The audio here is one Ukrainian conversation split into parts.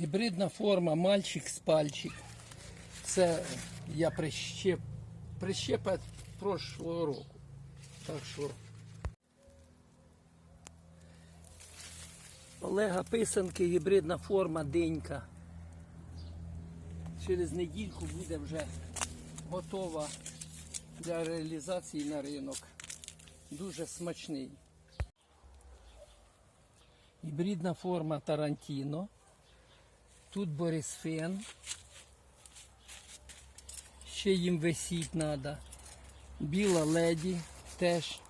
Гібридна форма мальчик з пальчик. Це я прищеп, прищепа прошлого року. Так що. Олега Писанки, гібридна форма денька. Через недільку буде вже готова для реалізації на ринок. Дуже смачний. Гібридна форма Тарантіно. Тут Борисфен. Ще їм висіть треба. Біла леді теж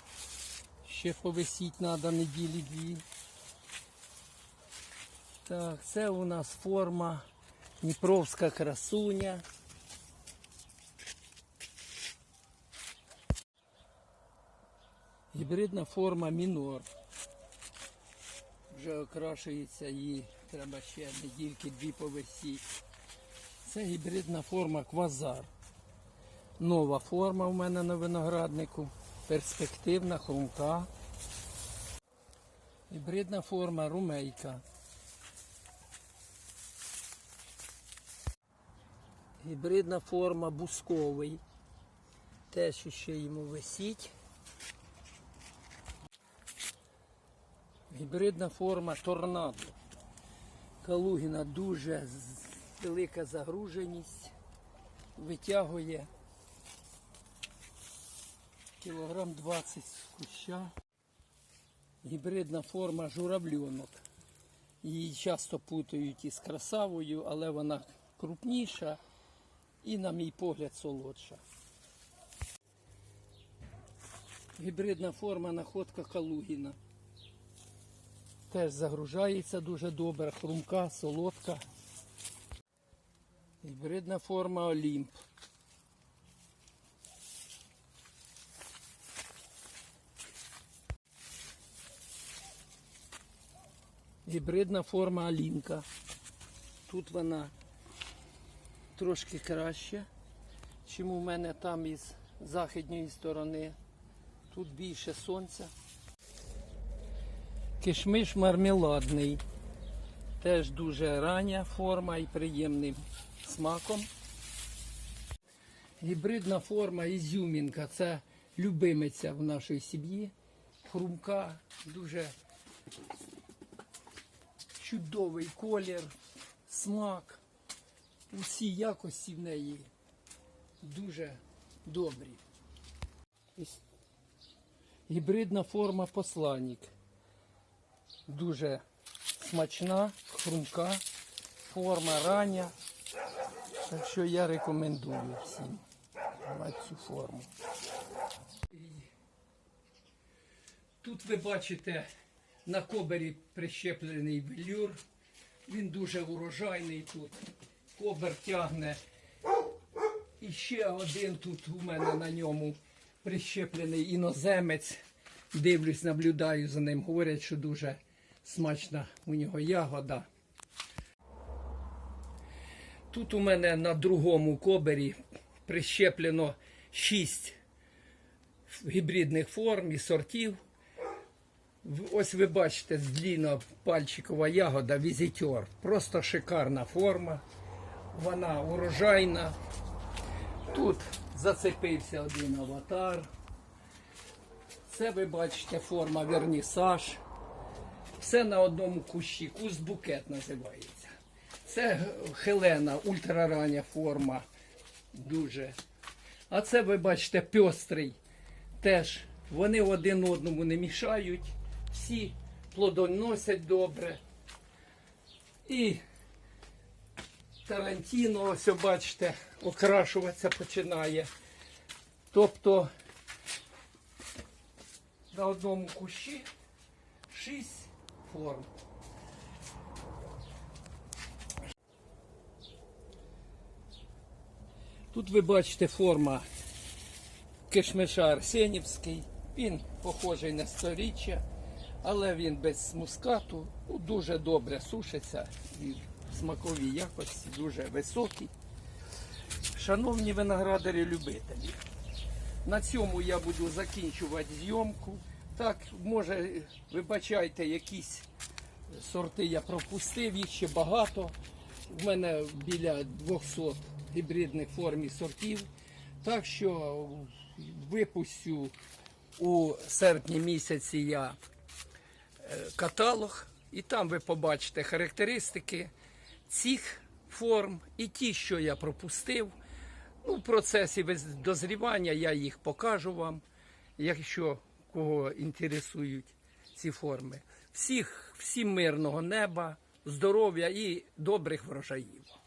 ще повисіть треба неділі дві. Так, це у нас форма Дніпровська красуня. Гібридна форма мінор. Вже окрашується її, треба ще недільки дві повисіти. Це гібридна форма квазар. Нова форма в мене на винограднику. Перспективна, хрумка. Гібридна форма румейка. Гібридна форма бусковий. Теж ще йому висіть. Гібридна форма торнадо. Калугіна дуже велика загруженість. Витягує кілограм 20 з куща. Гібридна форма журавльонок. Її часто путають із красавою, але вона крупніша і, на мій погляд, солодша. Гібридна форма находка Калугіна. Теж загружається дуже добре, хрумка, солодка. Гібридна форма Олімп. Гібридна форма Алінка. Тут вона трошки краще, чим у мене там із західньої сторони. Тут більше сонця. Кишмиш мармеладний. Теж дуже рання форма і приємним смаком. Гібридна форма ізюмінка. Це любимиця в нашій сім'ї. Хрумка, дуже чудовий колір, смак. Усі якості в неї дуже добрі. Гібридна форма посланник. Дуже смачна, хрумка, форма рання. Так що я рекомендую всім мати цю форму. Тут ви бачите на кобері прищеплений велюр. Він дуже урожайний тут. Кобер тягне. І ще один тут у мене на ньому прищеплений іноземець. Дивлюсь, наблюдаю за ним. Говорять, що дуже смачна у нього ягода. Тут у мене на другому кобері прищеплено 6 гібридних форм і сортів. Ось ви бачите, длінно пальчикова ягода, візитер. Просто шикарна форма. Вона урожайна. Тут зацепився один аватар. Це ви бачите форма вернісаж. Все на одному кущі. Куст букет називається. Це Хелена, ультрарання форма. Дуже. А це ви бачите пьострий. Теж вони один одному не мішають. Всі плодоносять добре. І Тарантіно, ось бачите, окрашуватися починає. Тобто на одному кущі шість форм. Тут ви бачите форма кишмиша Арсенівський. Він похожий на сторіччя, але він без мускату ну, дуже добре сушиться і смакові якості дуже високі. Шановні виноградарі-любителі, на цьому я буду закінчувати зйомку. Так, може, вибачайте, якісь сорти я пропустив, їх ще багато. в мене біля 200 гібридних форм і сортів. Так що випустю у серпні місяці я е, каталог, і там ви побачите характеристики цих форм і ті, що я пропустив. Ну, в процесі дозрівання я їх покажу вам, якщо кого інтересують ці форми. Всіх, всім мирного неба, здоров'я і добрих врожаїв.